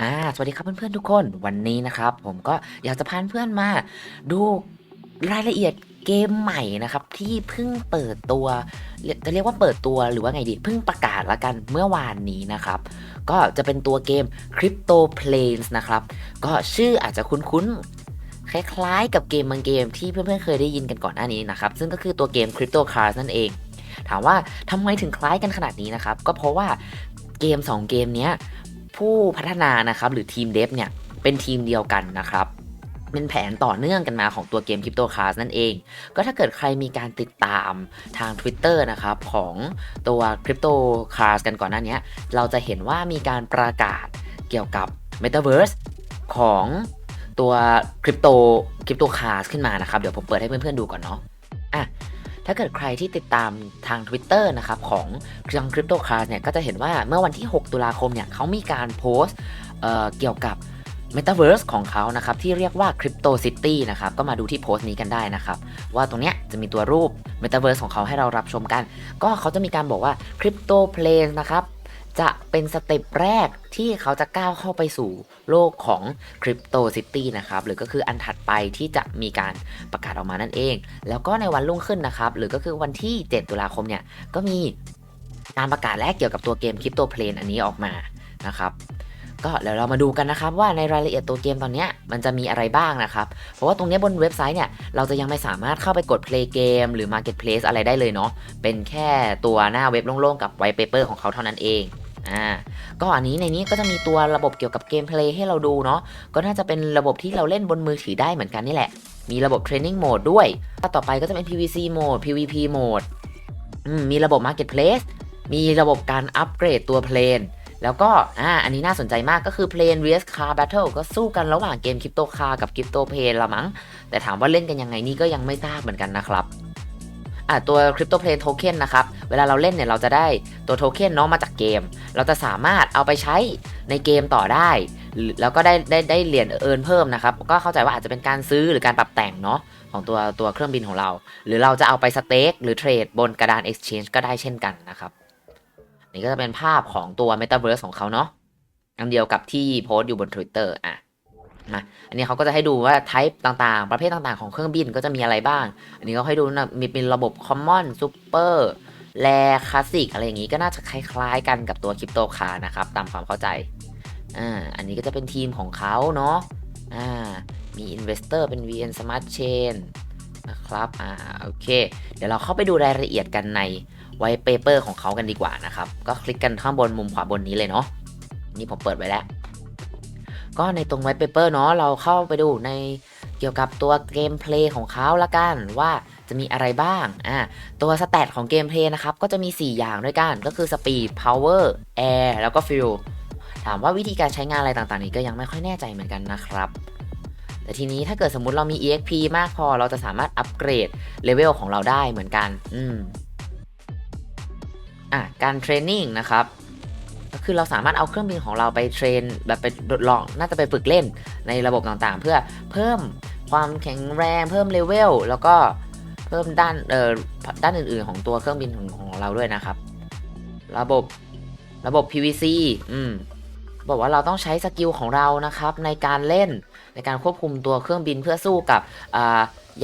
อ่า สวัสดีครับเพื่อนๆทุกคน วันนี้นะครับ ผมก็อยากจะพาเพื่อนมา ดูรายละเอียดเกมใหม่นะครับ ที่เพิ่งเปิดตัวจะเรียกว่าเปิดตัวหรือว่าไงดีเพิ่งประกาศละกันเมื่อวานนี้นะครับ ก็จะเป็นตัวเกม Crypto Planes นะครับ ก็ชื่ออาจจะคุ้นๆ คล้ายๆ กับเกมบางเกมที่เพื่อนๆเคยได้ยินกันก่อนหน้านี้นะครับ ซึ่งก็คือตัวเกม Crypto Cars นั่นเอง ถามว่าทำไมถึงคล้ายกันขนาดนี้นะครับ ก็เพราะว่าเกม 2 เกมเนี้ย ผู้พัฒนานะครับหรือทีมเดฟเนี่ยเป็นทีมเดียวกันนะครับเป็นแผนต่อเนื่องกันมาของตัวเกม Crypto Cars นั่นเอง ก็ถ้าเกิดใครมีการติดตามทาง Twitter นะครับ ของตัว Crypto Cars กันก่อนหน้านี้ เราจะเห็นว่ามีการประกาศเกี่ยวกับ Metaverse ของตัว Crypto Crypto Cars ขึ้นมานะครับ เดี๋ยวผมเปิดให้เพื่อนๆดูก่อนเนาะ ถ้าเกิดใครที่ติดตามทาง Twitter นะครับของทางคริปโตคาร์เนี่ยก็จะเห็นว่าเมื่อวันที่ 6 ตุลาคมเนี่ยเขามีการโพสต์เอ่อเกี่ยวกับ Metaverse ของเขานะครับที่เรียกว่า Crypto City นะครับก็มาดูที่โพสต์นี้กันได้นะครับ ว่าตรงเนี้ยจะมีตัวรูป Metaverse ของเขาให้เรารับชมกัน ก็เขาจะมีการบอกว่า Crypto Plane นะครับ จะเป็นสเต็ปแรกที่เขาจะก้าวเข้าไปสู่โลกของ Crypto City นะครับ หรือก็คืออันถัดไปที่จะมีการประกาศออกมานั่นเอง แล้วก็ในวันรุ่งขึ้นนะครับ หรือก็คือวันที่ 7 ตุลาคมเนี่ย ก็มีการประกาศแรกเกี่ยวกับตัวเกม Crypto Plane อันนี้ออกมานะครับก็เดี๋ยวเรามาดูกันนะครับว่าในรายละเอียดตัวเกมตอนนี้มันจะมีอะไรบ้างนะครับ เพราะว่าตรงนี้บนเว็บไซต์เนี่ยเราจะยังไม่สามารถเข้าไปกด play game หรือ marketplace อะไรได้เลยเนาะเป็นแค่ตัวหน้าเว็บโล่งๆกับ white paper ของเขาเท่านั้นเอง อ่าก็อันนี้ในนี้ก็จะมีตัวระบบเกี่ยวกับเกมเพลย์ให้เราดูเนาะก็น่าจะเป็นระบบที่เราเล่นบนมือถือได้เหมือนกันนี่แหละ มีระบบ training mode ด้วยต่อไปก็จะเป็น PVC mode PVP mode อืมมีระบบ marketplace มีระบบการอัปเกรดตัวเพลนแล้วก็ อ่า อันนี้น่าสนใจมากก็คือ Plane vs Car Battle ก็สู้กันระหว่างเกม Crypto Car กับ Crypto Plane ละมั้ง แต่ถามว่าเล่นกันยังไงนี่ก็ยังไม่ทราบเหมือนกันนะครับ อ่าตัว Crypto Plane Token นะครับ เวลาเราเล่นเนี่ยเราจะได้ตัวโทเค็นเนาะมาจากเกม เราจะสามารถเอาไปใช้ในเกมต่อได้ แล้วก็ได้ได้ได้เหรียญเอินเพิ่มนะครับ ก็เข้าใจว่าอาจจะเป็นการซื้อหรือการปรับแต่งเนาะของตัวตัวเครื่องบินของเรา หรือเราจะเอาไปสเต็กหรือเทรดบนกระดาน Exchange ก็ได้เช่นกันนะครับนี่ก็จะเป็นภาพของตัว Metaverse ของเขาเนาะอันเดียวกับที่โพสต์อยู่บน Twitter อะ มาอันนี้เขาก็จะให้ดูว่า type ต่างๆ ประเภทต่างๆ ของเครื่องบินก็จะมีอะไรบ้าง อันนี้ก็ให้ดูนะมีเป็นระบบ common super แ a คลาสสิกอะไรอย่างนี้ก็น่าจะคล้ายๆ กันกับตัวคริปโตคานะครับ ตามความเข้าใจอ่าอันนี้ก็จะเป็นทีมของเขาเนาะอ่ามี Investor เป็น VN Smart Chain นะครับอ่าโอเค เดี๋ยวเราเข้าไปดูรายละเอียดกันในไวเปเปอร์ของเขากันดีกว่านะครับ ก็คลิกกันข้างบนมุมขวาบนนี้เลยเนาะนี่ผมเปิดไว้แล้ว ก็ในตรงไวท์เปเปอร์เนาะเราเข้าไปดูในเกี่ยวกับตัวเกมเพลย์ของเขาละกันว่าจะมีอะไรบ้าง อ่า ตัวสแตทของเกมเพลย์นะครับ ก็จะมี 4 อย่างด้วยกัน ก็คือ Speed Power Air แล้วก็ Fuel ถามว่าวิธีการใช้งานอะไรต่างๆ นี้ก็ยังไม่ค่อยแน่ใจเหมือนกันนะครับ แต่ทีนี้ถ้าเกิดสมมติเรามี EXP มากพอ เราจะสามารถอัปเกรดเลเวลของเราได้เหมือนกัน อืม อะ การเทรนนิ่งนะครับ ก็คือเราสามารถเอาเครื่องบินของเราไปเทรนแบบไปลองน่าจะไปฝึกเล่นในระบบต่างๆ เพื่อเพิ่มความแข็งแรงเพิ่มเลเวลแล้วก็เพิ่มด้านเอ่อด้านอื่นๆของตัวเครื่องบินของของเราด้วยนะครับ ระบบระบบ PVC อืมบอกว่าเราต้องใช้สกิลของเรานะครับในการเล่นในการควบคุมตัวเครื่องบินเพื่อสู้กับ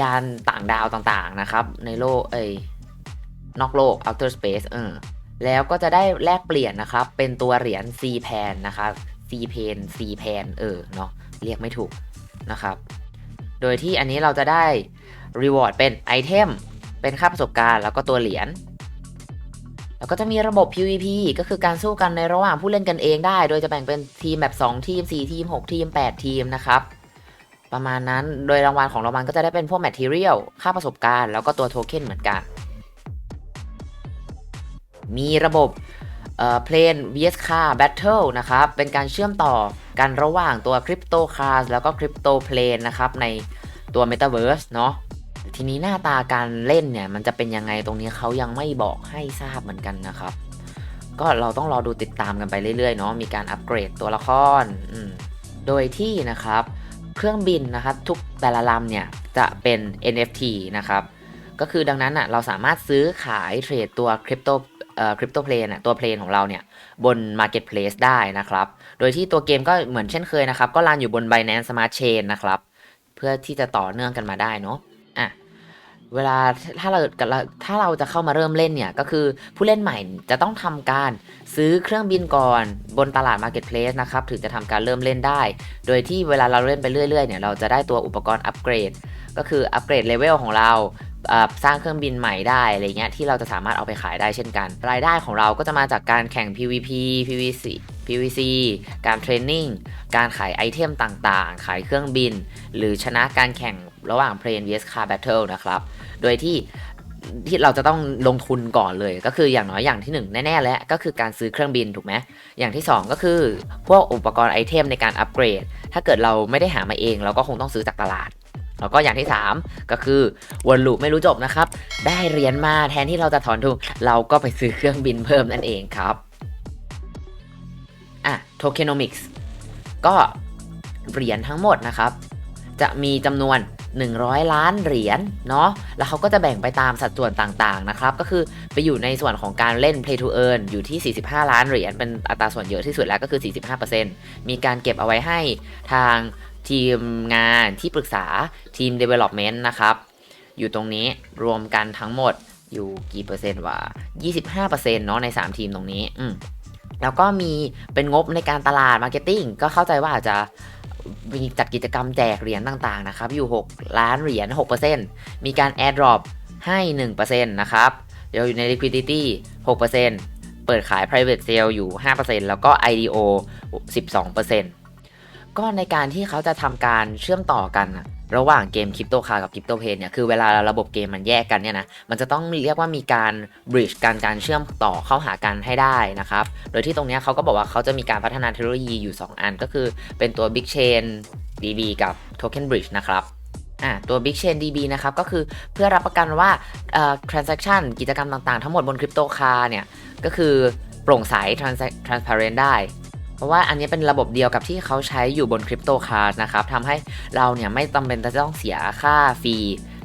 ยานต่างดาวต่างๆนะครับ ในโลกเอ้ยนอกโลก outer space เออ แล้วก็จะได้แลกเปลี่ยนนะครับ เป็นตัวเหรียญ C pan นะครับ C pan C pan เออเนาะเรียกไม่ถูกนะครับ โดยที่อันนี้เราจะได้ reward เป็นไอเทมเป็นค่าประสบการณ์แล้วก็ตัวเหรียญแล้วก็จะมีระบบ PVP ก็คือการสู้กันในระหว่างผู้เล่นกันเองได้ โดยจะแบ่งเป็นทีมแบบ 2 ทีม 4 ทีม 6 ทีม 8 ทีมนะครับ ประมาณนั้น โดยรางวัลของรางวัลก็จะได้เป็นพวก Material ค่าประสบการณ์ แล้วก็ตัวโทเค็นเหมือนกัน มีระบบเอ่อ Plane vs Car Battle นะครับ เป็นการเชื่อมต่อกันระหว่างตัว Crypto Cars แล้วก็ Crypto Plane นะครับ ในตัว Metaverse เนาะทีนี้หน้าตาการเล่นเนี่ย มันจะเป็นยังไงตรงนี้เขายังไม่บอกให้ทราบเหมือนกันนะครับ ก็เราต้องรอดูติดตามกันไปเรื่อยๆเนาะมีการอัปเกรดตัวละคร โดยที่นะครับ เครื่องบินนะครับทุกแต่ละลำเนี่ย จะเป็น NFT นะครับ ก็คือดังนั้นอะเราสามารถซื้อขายเทรดตัวคริปโต คริปโตเพลนอะตัวเพลนของเราเนี่ยบน Marketplace ได้นะครับ โดยที่ตัวเกมก็เหมือนเช่นเคยนะครับ ก็รันอยู่บน Binance Smart Chain นะครับ เพื่อที่จะต่อเนื่องกันมาได้เนาะอะเวลาถ้าเราถ้าเราจะเข้ามาเริ่มเล่นเนี่ย ก็คือผู้เล่นใหม่จะต้องทำการซื้อเครื่องบินก่อนบนตลาด Marketplace นะครับ ถึงจะทำการเริ่มเล่นได้ โดยที่เวลาเราเล่นไปเรื่อยๆเนี่ยเราจะได้ตัวอุปกรณ์อัปเกรด ก็คืออัปเกรดเลเวลของเรา สร้างเครื่องบินใหม่ได้อะไรเงี้ยที่เราจะสามารถเอาไปขายได้เช่นกัน รายได้ของเราก็จะมาจากการแข่ง PVP PVC PVC การเทรนนิ่งการขายไอเทมต่างๆ ขายเครื่องบิน หรือชนะการแข่งระหว่าง Plane vs Car Battle นะครับ โดยที่ที่เราจะต้องลงทุนก่อนเลย ก็คืออย่างน้อยอย่างที่หนึ่งแน่ๆแล้วก็คือการซื้อเครื่องบินถูกไหมอย่างที่สองก็คือพวกอุปกรณ์ไอเทมในการอัปเกรด ถ้าเกิดเราไม่ได้หามาเอง เราก็คงต้องซื้อจากตลาด แล้วก็อย่างที่ 3 ก็คือวนลูปไม่รู้จบนะครับ ได้เหรียญมาแทนที่เราจะถอนทุนเราก็ไปซื้อเครื่องบินเพิ่มนั่นเองครับอะ tokenomics ก็เหรียญทั้งหมดนะครับ จะมีจำนวน 100 ล้านเหรียญเนาะแล้วเขาก็จะแบ่งไปตามสัดส่วนต่างๆนะครับ ก็คือไปอยู่ในส่วนของการเล่น play to earn อยู่ที่ 45 ล้านเหรียญเป็นอัตราส่วนเยอะที่สุดแล้วก็คือ 45%มีการเก็บเอาไว้ให้ทาง ทีมงานที่ปรึกษาทีม development นะครับ อยู่ตรงนี้รวมกันทั้งหมดอยู่กี่เปอร์เซ็นต์วะ25%เนาะใน 3 ทีมตรงนี้อืมแล้วก็มีเป็นงบในการตลาดมาร์เก็ตติ้งก็เข้าใจว่าอาจจะมีจัดกิจกรรมแจกเหรียญต่างๆนะครับ อยู่ 6 ล้านเหรียญ6%มีการ airdrop ให้ 1%นะครับเดี๋ยวอยู่ใน liquidity 6%เปิดขาย private sale อยู่ 5%แล้วก็ IDO 12% ก็ในการที่เขาจะทำการเชื่อมต่อกันระหว่างเกมคริปโตคากับคริปโตเพนเนี่ยคือเวลาระบบเกมมันแยกกันเนี่ยนะมันจะต้องเรียกว่ามีการ bridge การการเชื่อมต่อเข้าหากันให้ได้นะครับ โดยที่ตรงนี้เขาก็บอกว่าเขาจะมีการพัฒนาเทคโนโลยีอยู่ 2 อันก็คือเป็นตัว Big Chain DB กับ Token Bridge นะครับอ่าตัว Big Chain DB นะครับก็คือเพื่อรับประกันว่าเอ่อ transaction กิจกรรมต่างๆ ทั้งหมดบนคริปโตคาเนี่ยก็คือโปร่งใส transparent ได้ เพราะว่าอันนี้เป็นระบบเดียวกับที่เขาใช้อยู่บนคริปโตคาร์ดนะครับทำให้เราเนี่ยไม่จำเป็นจะต้องเสียค่าฟรี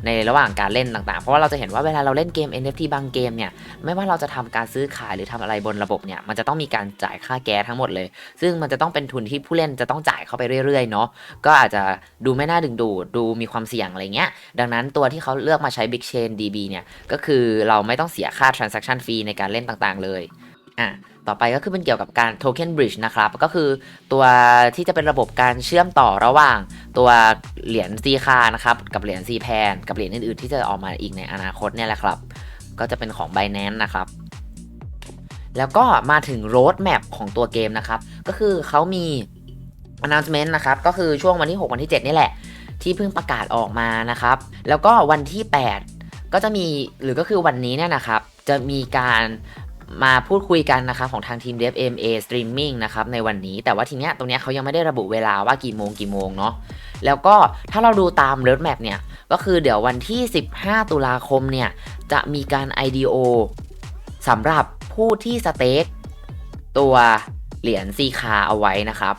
ในระหว่างการเล่นต่างๆ เพราะว่าเราจะเห็นว่าเวลาเราเล่นเกม NFT บางเกมเนี่ย ไม่ว่าเราจะทำการซื้อขายหรือทำอะไรบนระบบเนี่ย มันจะต้องมีการจ่ายค่าแก๊สทั้งหมดเลย ซึ่งมันจะต้องเป็นทุนที่ผู้เล่นจะต้องจ่ายเข้าไปเรื่อยๆ เนาะ ก็อาจจะดูไม่น่าดึงดูด ดูมีความเสี่ยงอะไรเงี้ย ดังนั้นตัวที่เขาเลือกมาใช้ Big Chain DB เนี่ย ก็คือเราไม่ต้องเสียค่า transaction fee ในการเล่นต่างๆ เลย อะ ต่อไปก็คือเป็นเกี่ยวกับการ Token Bridge นะครับ ก็คือตัวที่จะเป็นระบบการเชื่อมต่อระหว่างตัวเหรียญ C คานะครับ กับเหรียญ C แพนกับเหรียญอื่นๆ ที่จะออกมาอีกในอนาคตเนี่ยแหละครับ ก็จะเป็นของ Binance นะครับ แล้วก็มาถึง road map ของตัวเกมนะครับ ก็คือเขามี announcement นะครับ ก็คือช่วงวันที่ 6 วันที่ 7 นี่แหละ ที่เพิ่งประกาศออกมานะครับ แล้วก็วันที่ 8 ก็จะมีหรือก็คือวันนี้เนี่ยนะครับจะมีการ มาพูดคุยกันนะครับของทางทีม Dev MA Streaming นะครับในวันนี้ แต่ว่าทีเนี้ยตรงเนี้ยเขายังไม่ได้ระบุเวลาว่ากี่โมงกี่โมงเนาะแล้วก็ถ้าเราดูตาม road map เนี่ย ก็คือเดี๋ยววันที่ 15 ตุลาคมเนี่ย จะมีการ IDO สำหรับผู้ที่สเต็กตัวเหรียญซีคาเอาไว้นะครับ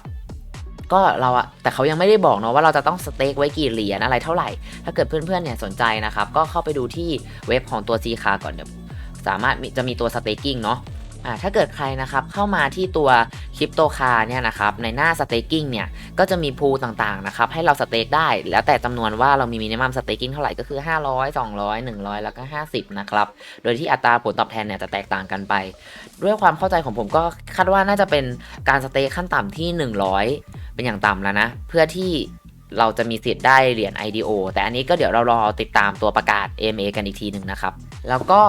ก็เราอะแต่เขายังไม่ได้บอกเนาะว่าเราจะต้องสเต็กไว้กี่เหรียญอะไรเท่าไหร่ ถ้าเกิดเพื่อนๆเนี่ยสนใจนะครับ ก็เข้าไปดูที่เว็บของตัวซีคาก่อนเดี๋ยว สามารถจะมีตัวสเต็กกิ้งเนาะอ่าถ้าเกิดใครนะครับเข้ามาที่ตัวคริปโตคาเนี่ยนะครับในหน้าสเต็กกิ้งเนี่ยก็จะมีพูลต่างๆนะครับให้เราสเต็กได้ แล้วแต่จำนวนว่าเรามีมินิมัมสเต็กกิ้งเท่าไหร่ก็คือ 500 200 100 แล้วก็ 50 นะครับ โดยที่อัตราผลตอบแทนเนี่ยจะแตกต่างกันไป ด้วยความเข้าใจของผมก็คาดว่าน่าจะเป็นการสเต็กขั้นต่ำที่ 100 เป็นอย่างต่ำแล้วนะ เพื่อที่เราจะมีสิทธิ์ได้เหรียญ IDO แต่อันนี้ก็เดี๋ยวเรารอติดตามตัวประกาศ AMA กันอีกทีหนึ่งนะครับ แล้วก็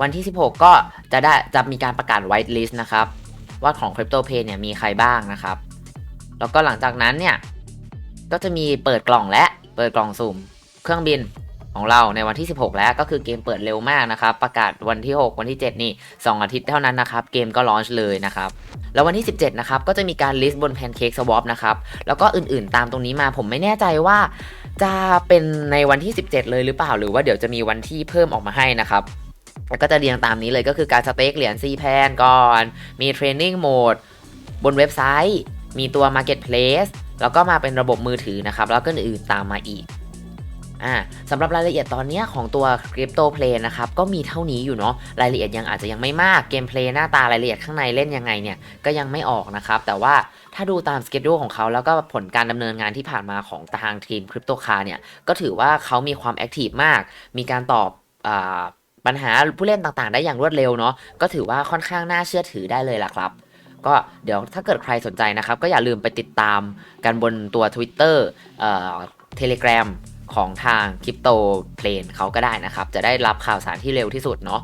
วันที่ 16 ก็จะได้จะมีการประกาศ white list นะครับ ว่าของ CryptoPay เนี่ยมีใครบ้างนะครับ แล้วก็หลังจากนั้นเนี่ย ก็จะมีเปิดกล่องและเปิดกล่องสุ่ม เครื่องบินของเราในวันที่ 16 แล้วก็คือเกมเปิดเร็วมากนะครับ ประกาศวันที่ 6 วันที่ 7 นี่ 2 อาทิตย์เท่านั้นนะครับ เกมก็ลอนช์เลยนะครับ แล้ววันที่ 17 นะครับ ก็จะมีการลิสต์บน Pancake Swap นะครับ แล้วก็อื่นๆตามตรงนี้มาผมไม่แน่ใจว่าจะเป็นในวันที่ 17 เลยหรือเปล่า หรือว่าเดี๋ยวจะมีวันที่เพิ่มออกมาให้นะครับ แล้วก็จะเรียงตามนี้เลยก็คือการสเต็กเหรียญซีแพนก่อน มีเทรนนิ่งโหมดบนเว็บไซต์ มีตัว Marketplace แล้วก็มาเป็นระบบมือถือนะครับ แล้วก็อื่นๆตามมาอีกอ่าสำหรับรายละเอียดตอนนี้ของตัว Crypto Play นะครับ ก็มีเท่านี้อยู่เนาะรายละเอียดยังอาจจะยังไม่มากเกมเพลย์หน้าตารายละเอียดข้างในเล่นยังไงเนี่ย ก็ยังไม่ออกนะครับ แต่ว่าถ้าดูตามสเกจดูของเขาแล้วก็ผลการดำเนินงานที่ผ่านมาของทางทีม Crypto Car เนี่ย ก็ถือว่าเขามีความแอคทีฟมาก มีการตอบอา ปัญหาผู้เล่นต่างๆ ได้อย่างรวดเร็วเนาะก็ถือว่าค่อนข้างน่าเชื่อถือได้เลยล่ะครับ ก็เดี๋ยวถ้าเกิดใครสนใจนะครับ ก็อย่าลืมไปติดตามกันบนตัว Twitter เอ่อ Telegram ของทาง Crypto Plane เขาก็ได้นะครับ จะได้รับข่าวสารที่เร็วที่สุดเนาะ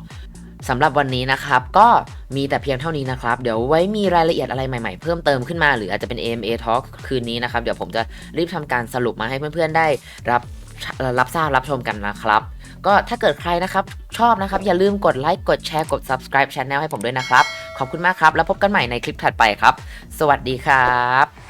สำหรับวันนี้นะครับ ก็มีแต่เพียงเท่านี้นะครับ เดี๋ยวไว้มีรายละเอียดอะไรใหม่ๆ เพิ่มเติมขึ้นมา หรืออาจจะเป็น AMA Talk คืนนี้นะครับ เดี๋ยวผมจะรีบทำการสรุปมาให้เพื่อนๆได้รับรับทราบรับชมกันนะครับ ก็ถ้าเกิดใครนะครับชอบนะครับ อย่าลืมกดไลค์กดแชร์กด subscribe channel ให้ผมด้วยนะครับ ขอบคุณมากครับ แล้วพบกันใหม่ในคลิปถัดไปครับ สวัสดีครับ